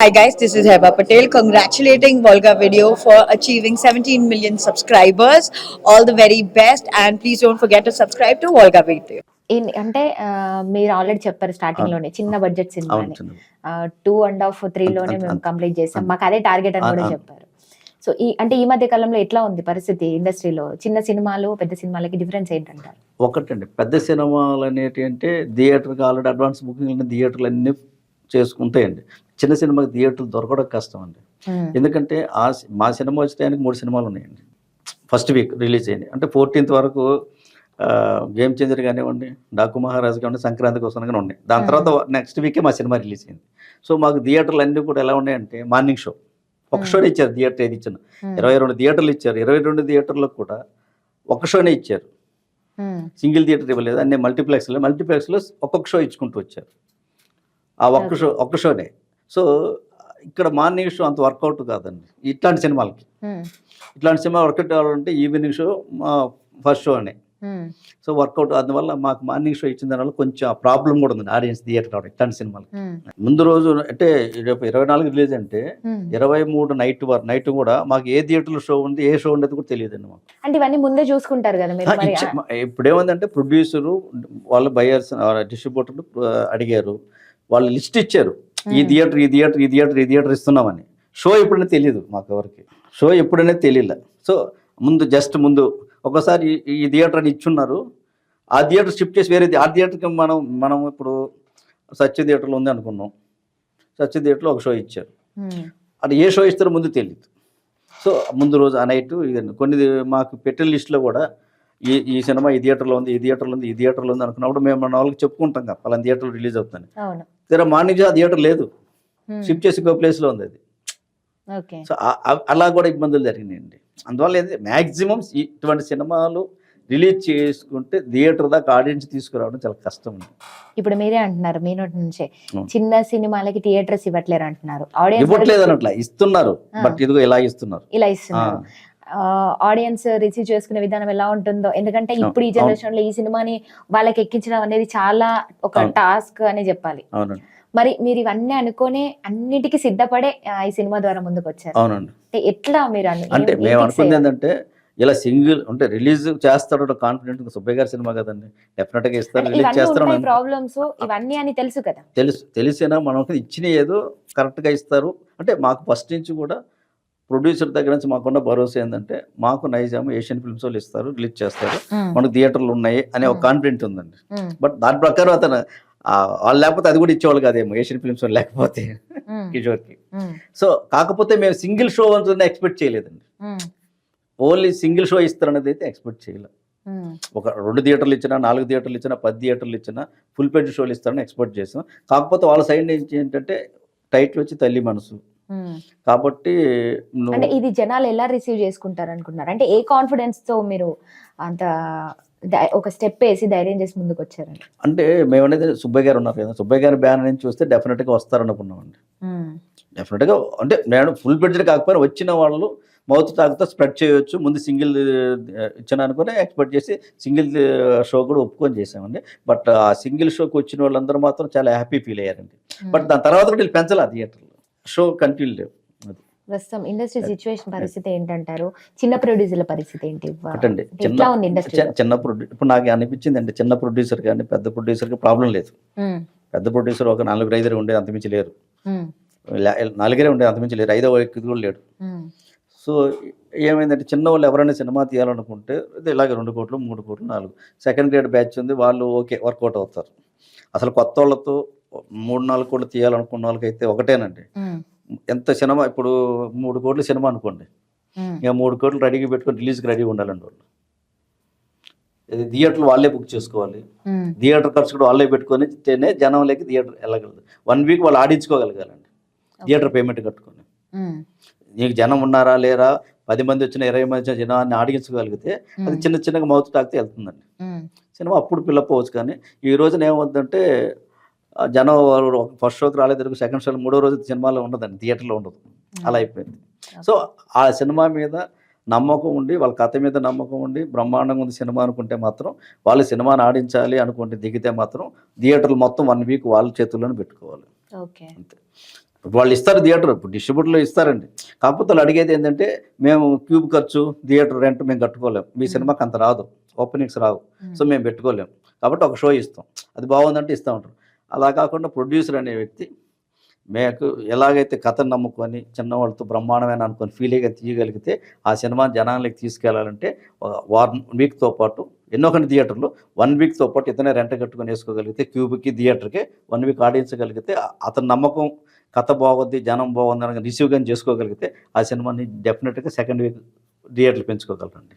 Hi guys, this is Heba Patel congratulating Volga Video for achieving 17 million subscribers. All the very best and please don't forget to subscribe to Volga Video. ఇన్- అంటే మీరు already చెప్పారు స్టార్టింగ్లోనే చిన్న budget cinema two and half three లోనే మేము complete చేసాం. మాకు అదే టార్గెట్ అని కూడా. చెప్పారు. సో ఈ అంటే ఈ మధ్య కాలంలో ఎట్లా ఉంది పరిస్థితి ఇండస్ట్రీలో? చిన్న సినిమాలు పెద్ద సినిమాలకి డిఫరెన్స్ ఏంటంటారు? ఒకటండి పెద్ద సినిమాలు అనేటి అంటే థియేటర్కి ఆల్రెడీ అడ్వాన్స్ బుకింగ్ థియేటర్లు అన్నీ చేసుకుంటాయండి చిన్న సినిమాకి థియేటర్లు దొరకడం కష్టం అండి. ఎందుకంటే ఆ మా సినిమా వచ్చేటానికి మూడు సినిమాలు ఉన్నాయండి. ఫస్ట్ వీక్ రిలీజ్ అయ్యింది అంటే ఫోర్టీన్త్ వరకు గేమ్ చేంజర్ కానివ్వండి డాకు మహారాజ్ కానివ్వండి సంక్రాంతి కోసం కానీ ఉన్నాయి. దాని తర్వాత నెక్స్ట్ వీకే మా సినిమా రిలీజ్ అయింది. సో మాకు థియేటర్లు అన్నీ కూడా ఎలా ఉన్నాయంటే మార్నింగ్ షో. ఒక. షోనే ఇచ్చారు థియేటర్ ఏది ఇచ్చిన. ఇరవై రెండు థియేటర్లు ఇచ్చారు. ఇరవై రెండు థియేటర్లకు కూడా ఒక షోనే ఇచ్చారు. సింగిల్ థియేటర్ ఇవ్వలేదు. అన్ని మల్టీప్లెక్స్లో మల్టీప్లెక్స్లో ఒక్కొక్క షో ఇచ్చుకుంటూ వచ్చారు. ఆ ఒక్క షో ఒక్క షోనే సో ఇక్కడ మార్నింగ్ షో అంత వర్కౌట్ కాదండి ఇట్లాంటి సినిమాలకి. ఇట్లాంటి సినిమా వర్కౌట్ అవ్వాలంటే ఈవినింగ్ షో ఫస్ట్ షో అనే. సో వర్కౌట్ అందువల్ల మాకు మార్నింగ్ షో ఇచ్చిన దానివల్ల కొంచెం ప్రాబ్లం కూడా ఉంది ఆడియన్స్ థియేటర్ రావడం ఇట్లాంటి సినిమాలకి. ముందు రోజు అంటే రేపు ఇరవై నాలుగు రిలీజ్ అంటే. ఇరవై మూడు నైట్ వరకు నైట్ కూడా మాకు ఏ థియేటర్లో షో ఉంది ఏ షో ఉండేది కూడా తెలియదండి మాకు అంటే ఇవన్నీ ముందే చూసుకుంటారు కదా ఇప్పుడు ఏమైందంటే ప్రొడ్యూసరు వాళ్ళ బయర్స్ డిస్ట్రిబ్యూటర్లు అడిగారు వాళ్ళు లిస్ట్ ఇచ్చారు. ఈ. థియేటర్ ఈ థియేటర్ ఈ థియేటర్ ఈ థియేటర్ ఇస్తున్నామని. షో ఎప్పుడైనా తెలియదు మాకు ఎవరికి. షో ఎప్పుడైనా తెలియలే సో ముందు జస్ట్ ముందు ఒకసారి ఈ- థియేటర్ అని ఇచ్చున్నారు. ఆ థియేటర్ షిఫ్ట్ చేసి వేరే ఆ థియేటర్కి మనం మనం ఇప్పుడు సత్య థియేటర్లో ఉంది అనుకున్నాం. సత్య థియేటర్లో ఒక షో ఇచ్చారు. అది ఏ షో ఇస్తారో ముందు తెలియదు సో ముందు రోజు ఆ నైట్ ఇది కొన్ని మాకు పెట్టిన లిస్టులో కూడా ఈ ఈ సినిమా ఈ థియేటర్లో ఉంది ఈ థియేటర్లో ఉంది ఈ థియేటర్లో ఉంది అనుకున్నప్పుడు మేము మన వాళ్ళకి చెప్పుకుంటాం కదా పలానా థియేటర్ రిలీజ్ అవుతుంది తీరా మార్నింగ్ ఆ థియేటర్ లేదు. షిఫ్ట్ చేసి ఇంకో ప్లేస్లో ఉంది అది. సో అలా కూడా ఇబ్బందులు జరిగినాయండి. అందువల్ల ఏంటి మ్యాక్సిమం ఇటువంటి సినిమాలు రిలీజ్ చేసుకుంటే థియేటర్ దాకా ఆడియన్స్ తీసుకురావడం చాలా కష్టం అండి. ఇప్పుడు మీరే అంటున్నారు మీ నోటి నుంచే. చిన్న సినిమాలకి థియేటర్స్ ఇవ్వట్లేరు అంటున్నారు. ఇవ్వట్లేదు అన్నట్ల ఇస్తున్నారు. బట్ ఇదిగో ఇలా ఇస్తున్నారు. ఇలా ఇస్తున్నారు. ఆడియన్స్ రిసీవ్ చేసుకునే విధానం ఎలా ఉంటుందో. ఎందుకంటే ఇప్పుడు ఈ. జనరేషన్లో ఈ సినిమాని వాళ్ళకి ఎక్కించడం అనేది చాలా ఒక. టాస్క్ అని చెప్పాలి. మరి మీరు ఇవన్నీ అనుకునే అన్నిటికీ సిద్ధపడే ఈ సినిమా ద్వారా ముందుకు వచ్చారు అవునండి. అంటే ఎట్లా మీరు అంటే మేము అనుకుంది? ఏంటంటే ఇలా సింగిల్ అంటే రిలీజ్ చేస్తాడు కాన్ఫిడెంట్ సుబ్బయ్య గారి సినిమా కదండి. డెఫినెట్గా ఇస్తారు రిలీజ్ చేస్తారు ప్రాబ్లమ్స్ ఇవన్నీ అని తెలుసు కదా. తెలుసు తెలిసినా మనకు ఇచ్చిన ఏదో కరెక్ట్గా ఇస్తారు. అంటే మాకు ఫస్ట్ నుంచి కూడా ప్రొడ్యూసర్ దగ్గర నుంచి మాకున్న భరోసా ఏంటంటే మాకు నైజాం ఏషియన్ ఫిల్మ్స్ వాళ్ళు ఇస్తారు రిలీజ్ చేస్తారు. మనకు థియేటర్లు ఉన్నాయి అనే ఒక. కాన్ఫిడెంట్ ఉందండి. బట్ దాని ప్రకారం అతను వాళ్ళు లేకపోతే అది కూడా ఇచ్చేవాళ్ళు కాదేమో ఏషియన్ ఫిల్మ్స్ వాళ్ళు లేకపోతే కిషోర్కి. సో కాకపోతే మేము సింగిల్ షో అంతా ఎక్స్పెక్ట్ చేయలేదండి. ఓన్లీ సింగిల్ షో ఇస్తారనేది అయితే ఎక్స్పెక్ట్ చేయలేదు ఒక రెండు థియేటర్లు ఇచ్చినా నాలుగు థియేటర్లు ఇచ్చినా పది థియేటర్లు ఇచ్చినా ఫుల్ పేజ్ షోలు ఇస్తారని ఎక్స్పెక్ట్ చేసాం. కాకపోతే వాళ్ళ సైడ్ నుంచి ఏంటంటే టైటిల్ వచ్చి తల్లి మనసు. కాబట్టి అంటే ఇది జనాలు ఎలా రిసీవ్ చేసుకుంటారు అనుకున్నారు అంటే ఏ కాన్ఫిడెన్స్తో మీరు అంత ఒక స్టెప్ వేసి ధైర్యం చేసి ముందుకు వచ్చారండి అంటే మేము అనేది సుబ్బయ్య గారు ఉన్నారు కదా సుబ్బయ్య గారి బ్యానర్ నుంచి చూస్తే డెఫినెట్గా వస్తారనుకున్నామండి. ఉమ్, డెఫినెట్గా అంటే నేను ఫుల్ బడ్జెట్ కాకపోయినా వచ్చిన వాళ్ళు మౌత్ టాక్తో స్ప్రెడ్ చేయొచ్చు ముందు సింగిల్ ఇచ్చిన అనుకుని ఎక్స్పెక్ట్ చేసి సింగిల్ షో కూడా ఒప్పుకొని చేసామండి బట్ ఆ సింగిల్ షోకి వచ్చిన వాళ్ళందరూ మాత్రం చాలా హ్యాపీ ఫీల్ అయ్యారండి. బట్ దాని తర్వాత కూడా వీళ్ళు పెంచాలి ఆ థియేటర్లో షో కంటిన్యూ లేవు. ప్రస్తుతం ఇండస్ట్రీ సిచ్యువేషన్ పరిస్థితి ఏంటంటారు? చిన్న ప్రొడ్యూసర్ల పరిస్థితి ఏంటి అంటే చిన్న చిన్న ప్రొడ్యూ ఇప్పుడు నాకు అనిపించింది అంటే చిన్న ప్రొడ్యూసర్ కానీ పెద్ద ప్రొడ్యూసర్కి ప్రాబ్లం లేదు. పెద్ద ప్రొడ్యూసర్ ఒక నలుగురు ఐదుగురు ఉండే అంతమించి లేరు. నలుగురే ఉండే అంతమించి లేరు. ఐదో వ్యక్తి కూడా లేడు. సో ఏమైందంటే చిన్న వాళ్ళు ఎవరైనా సినిమా తీయాలనుకుంటే ఇలాగే రెండు కోట్లు మూడు కోట్లు నాలుగు. సెకండ్ గ్రేడ్ బ్యాచ్ ఉంది వాళ్ళు ఓకే వర్కౌట్ అవుతారు. అసలు కొత్త వాళ్ళతో మూడు నాలుగు కోట్లు తీయాలనుకున్న వాళ్ళకైతే ఒకటేనండి. ఎంత సినిమా ఇప్పుడు మూడు కోట్ల సినిమా అనుకోండి. ఇక మూడు కోట్లు రెడీగా పెట్టుకొని రిలీజ్కి రెడీగా ఉండాలండి వాళ్ళు. ఇది థియేటర్లు వాళ్ళే బుక్ చేసుకోవాలి. థియేటర్ ఖర్చు కూడా వాళ్ళే పెట్టుకొని తేనే జనంలోకి థియేటర్ వెళ్ళగలదు. వన్ వీక్ వాళ్ళు ఆడించుకోగలగాలండి. థియేటర్ పేమెంట్ కట్టుకొని. నీకు జనం ఉన్నారా లేరా పది మంది వచ్చిన ఇరవై మంది వచ్చిన జనాన్ని ఆడించగలిగితే అది చిన్న చిన్నగా మౌత్ టాక్తే వెళ్తుందండి. సినిమా అప్పుడు పిల్లప్ అవ్వచ్చు కానీ ఈ రోజున ఏమవుతుందంటే జనం ఫస్ట్ షోకి రాలేదు సెకండ్ షో మూడో రోజు సినిమాలో ఉండదండి థియేటర్లో ఉండదు. అలా అయిపోయింది. సో ఆ సినిమా మీద నమ్మకం ఉండి వాళ్ళ కథ మీద నమ్మకం ఉండి బ్రహ్మాండంగా ఉంది సినిమా అనుకుంటే మాత్రం వాళ్ళు సినిమాని ఆడించాలి అనుకుంటే దిగితే మాత్రం థియేటర్లు మొత్తం వన్ వీక్ వాళ్ళ చేతుల్లోనే పెట్టుకోవాలి. ఓకే. అంతే. వాళ్ళు ఇస్తారు థియేటర్ ఇప్పుడు డిస్ట్రిబ్యూటర్లు ఇస్తారండి. కాకపోతే వాళ్ళు అడిగేది ఏంటంటే మేము క్యూబ్ ఖర్చు థియేటర్ రెంట్ మేము కట్టుకోలేం. మీ సినిమాకి అంత రాదు. ఓపెనింగ్స్ రావు. సో మేము పెట్టుకోలేం. కాబట్టి ఒక షో ఇస్తాం. అది బాగుందంటే ఇస్తూ ఉంటారు. అలా కాకుండా ప్రొడ్యూసర్ అనే వ్యక్తి మేకు ఎలాగైతే కథను నమ్ముకొని చిన్నవాళ్ళతో బ్రహ్మాండమైన అనుకొని ఫీలింగ్గా తీయగలిగితే ఆ సినిమా జనాలకి తీసుకెళ్ళాలంటే వన్ వీక్తో పాటు ఎన్నో కొన్ని థియేటర్లు వన్ వీక్తో పాటు ఇతనే రెంట కట్టుకొని వేసుకోగలిగితే క్యూబ్కి థియేటర్కి వన్ వీక్ ఆడించగలిగితే అతని నమ్మకం కథ బాగుంది జనం బాగుంది అని రిసీవ్ కానీ చేసుకోగలిగితే ఆ సినిమాని డెఫినెట్గా సెకండ్ వీక్ థియేటర్లు పెంచుకోగలరండి.